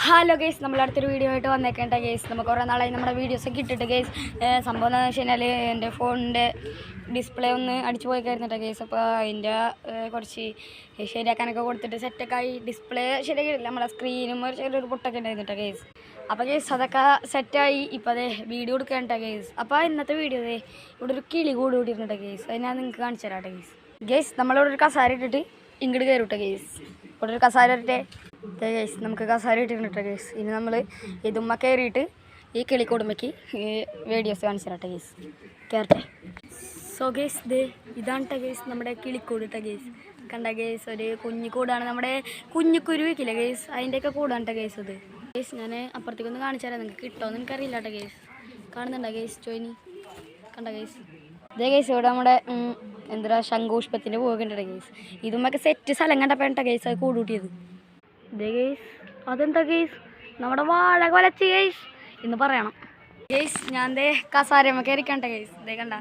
Hello guys നമ്മൾ അടുത്തൊരു video ആയിട്ട് വന്നേക്കേണ്ട ഗേസ് നമുക്ക് കുറേ നാളായി നമ്മുടെ വീഡിയോസൊക്കെ ഇട്ടിട്ട് ഗേസ് സംഭവം എന്താണെന്ന് വെച്ച് കഴിഞ്ഞാൽ എന്റെ ഫോണിന്റെ ഡിസ്പ്ലേ ഒന്ന് അടിച്ചു പോയിക്കായിരുന്നിട്ട് ഗേസ് അപ്പോൾ അതിന്റെ കുറച്ച് ശരിയാക്കാനൊക്കെ കൊടുത്തിട്ട് സെറ്റൊക്കെ ആയി. ഡിസ്പ്ലേ ശരിയാക്കിയിട്ടില്ല. നമ്മുടെ സ്ക്രീനും ഒരു ചെറിയൊരു പൊട്ടൊക്കെ ഉണ്ടായിരുന്നിട്ട് ഗേസ് അപ്പോൾ ഗേസ് അതൊക്കെ സെറ്റായി ഇപ്പോൾ അതെ വീഡിയോ എടുക്കാനുണ്ട് ഗേസ് അപ്പോൾ ഇന്നത്തെ വീഡിയോ അതെ ഇവിടെ ഒരു കിളി കൂടി കൂടിയിരുന്നിട്ട് ഗേസ് അത് ഞാൻ നിങ്ങൾക്ക് കാണിച്ചു തരാട്ടെ ഗേസ് ഗേസ് നമ്മളിവിടെ ഒരു കസാര ഇട്ടിട്ട് ഇങ്ങോട്ട് കയറിട്ടെ ഗേസ് ഇവിടെ ഒരു കസാര ഇട്ടേ ഗേസ് നമുക്ക് കസാര ഇട്ടിട്ടുണ്ട് ഗേസ് ഇനി നമ്മൾ ഇതുമ്മ കയറിയിട്ട് ഈ കിളി കുടുംബയ്ക്ക് വീഡിയോസ് കാണിച്ചു തരാട്ടെ ഗേസ് കയറട്ടെ സോ ഗേസ് ദേ ഇതാണ് ഗേസ് നമ്മുടെ കിളിക്കൂട് ഇട്ട ഗേസ് കണ്ട ഗേസ് ഒരു കുഞ്ഞിക്കൂടാണ് കൂടാണ്. നമ്മുടെ കുഞ്ഞിക്കുരുവിക്കില്ല ഗേസ് അതിന്റെയൊക്കെ കൂടാണ് ഗേസ് അത് ഗേസ് ഞാൻ അപ്പുറത്തേക്കൊന്ന് കാണിച്ചു തരാം. നിങ്ങൾക്ക് കിട്ടുമോന്ന് എനിക്കറിയില്ല കേട്ടോ കേസ് കാണുന്നുണ്ടോ ഗേസ് ജോയിനി കണ്ട ഗേസ് ഇതേ കേസ് ഇവിടെ നമ്മുടെ എന്താ ശംഖുഷ്പത്തിന്റെ പോകേണ്ട കേസ് ഇതുമൊക്കെ സെറ്റ് സ്ഥലം കണ്ടപ്പോഴാണ് കേസ് അത് കൂടുകൂട്ടിയത് ഇതേ കേസ് അതെന്താ കേസ് നമ്മുടെ വാഴ കൊലച്ച് കേസ് എന്ന് പറയണം. കേസ് ഞാൻ ദേ കസാരമ്മ കയറിക്കണ്ട കേസ് ഇതേ കണ്ട.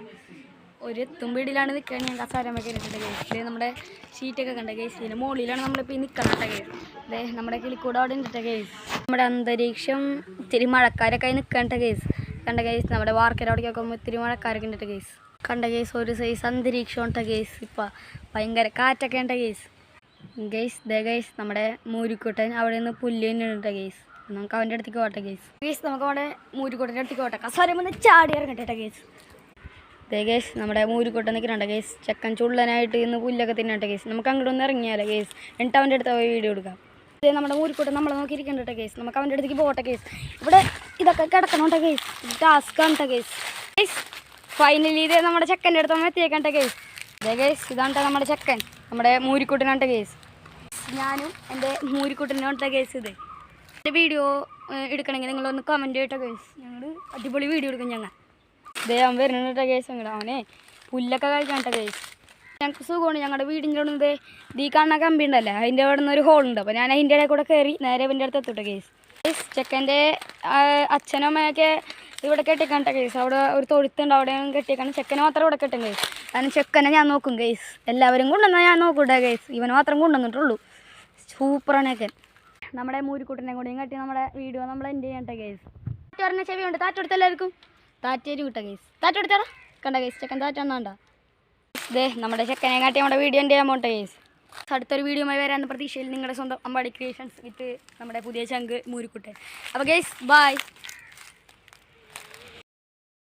ഒരു തുമ്പിടിയിലാണ് നിൽക്കാൻ ഞാൻ കയറിയിട്ടുണ്ട് ഗേസ് ഇതേ നമ്മുടെ ഷീറ്റൊക്കെ കണ്ട കേസ് ഇതിന്റെ മുകളിലാണ് നമ്മളിപ്പോൾ ഈ നിൽക്കണം കേസ് അതെ നമ്മുടെ കിളിക്കൂടെ അവിടെ ഉണ്ട് കേസ് നമ്മുടെ അന്തരീക്ഷം ഇത്തിരി മഴക്കാരൊക്കെ ആയി നിൽക്കേണ്ട കേസ് കണ്ട കേസ് നമ്മുടെ വാർക്കര അവിടെ നോക്കുമ്പോൾ ഇത്തിരി മഴക്കാരൊക്കെ ഉണ്ട് കേസ് കണ്ട കേസ് ഒരു സൈസ് അന്തരീക്ഷം ഉണ്ട കേസ് ഇപ്പം ഭയങ്കര കാറ്റൊക്കെ ഉണ്ട കേസ് ഗേസ് ദേ ഗേസ് നമ്മുടെ മൂരിക്കുട്ടൻ അവിടെ നിന്ന് പുല്ല് തന്നെയുണ്ട് ഗെയ്സ് നമുക്ക് അവന്റെ അടുത്തേക്ക് പോട്ടെ ഗെയ്സ് ഗേസ് നമുക്ക് അവിടെ മൂരിക്കുട്ടന്റെ അടുത്തേക്ക് പോട്ടെ. കസാരം വന്ന് ചാടി ഇറങ്ങട്ടെ ഗേസ് ദേ ഗേസ് നമ്മുടെ മൂരിക്കുട്ടൻ നിൽക്കുന്നുണ്ട് ഗേസ് ചെക്കൻ ചുള്ളനായിട്ട് ഇന്ന് പുല്ലൊക്കെ തിന്നട്ടെ ഗേസ് നമുക്ക് അങ്ങോട്ട് ഒന്ന് ഇറങ്ങിയാലോ ഗേസ് എന്നിട്ട് അവന്റെ അടുത്ത് വീഡിയോ എടുക്കാം. ഇത് നമ്മുടെ മൂരിക്കുട്ടൻ നമ്മളെ നോക്കിയിരിക്കണ്ട ഗേസ് നമുക്ക് അവന്റെ അടുത്തേക്ക് പോട്ടെ കേസ് ഇവിടെ ഇതൊക്കെ കിടക്കണോട്ടെ ഗേസ് ടാസ്ക് ആണ്ട്ടെ ഗേസ് ഗേസ് ഫൈനലി ഇതേ നമ്മുടെ ചെക്കന്റെ അടുത്ത് നമ്മൾ എത്തിയേക്കണ്ട ഗേസ് ഇതേ ഗേസ് ഇതാണ് നമ്മുടെ ചെക്കൻ. നമ്മുടെ മൂരിക്കുട്ടനാണ്ട ഗേസ് ഞാനും എന്റെ മൂരിക്കുട്ടനാണ്ട ഗേസ് ഇത്. എന്റെ വീഡിയോ എടുക്കണമെങ്കിൽ നിങ്ങളൊന്ന് കമന്റ് ചെയ്യട്ടെ ഗേസ് ഞങ്ങൾ അടിപൊളി വീഡിയോ എടുക്കും ഞങ്ങൾ. ഇതേ അവൻ ഗേസ് ഞങ്ങൾ അവനെ പുല്ലൊക്കെ കഴിക്കാണ്ട കേസ് ഞങ്ങൾക്ക് സുഖമാണ് ഞങ്ങളുടെ വീടിന്റെ അവിടെ നിന്ന് ദീ കാണുന്ന കമ്പി ഉണ്ടല്ലോ അതിന്റെ അവിടെ നിന്ന് ഒരു ഹോളുണ്ട് അപ്പോൾ ഞാൻ അതിന്റെ ഇടയിൽ കൂടെ കയറി നേരെ ഇവന്റെ അടുത്ത് എത്തിട്ട കേസ് കേസ് ചെക്കന്റെ അച്ഛനും അമ്മയൊക്കെ ഇവിടെ കെട്ടിക്കണ്ട കേസ് അവിടെ ഒരു തൊഴുത്തുണ്ട് അവിടെ കെട്ടിക്കാണ്. ചെക്കനെ മാത്രം ഇവിടെ കെട്ടും കേസ് കാരണം ചെക്കനെ ഞാൻ നോക്കും കേസ് എല്ലാവരും കൊണ്ടുവന്നാൽ ഞാൻ നോക്കൂട്ടെ കേസ് ഇവനെ മാത്രം കൊണ്ടുവന്നിട്ടുള്ളൂ. സൂപ്പറാണ് ചെക്കൻ. നമ്മുടെ മൂരിക്കുട്ടനെ കൂടിയും കെട്ടി നമ്മുടെ വീഡിയോ നമ്മൾ എന്റെ ചെയ്യണ്ട കേസ് താറ്റ് പറഞ്ഞ ചെവിയുണ്ട് താറ്റ് കൊടുത്ത എല്ലാവർക്കും? താറ്റേരി വിട്ട കേസ് താറ്റ എടുത്താടാ കണ്ട കേസ് ചെക്കൻ താറ്റാണ്ടാ ദേ നമ്മുടെ ചെക്കനെ കാട്ടി നമ്മുടെ വീഡിയോ എന്റെ അമൗണ്ട് കേസ് അടുത്തൊരു വീഡിയോയുമായി വരാമെന്ന പ്രതീക്ഷയിൽ നിങ്ങളുടെ സ്വന്തം അമ്പാടി ക്രിയേഷൻസ് വിത്ത് നമ്മുടെ പുതിയ ചങ്ക് മൂരിക്കുട്ടൻ. അപ്പോൾ ഗേസ് ബൈ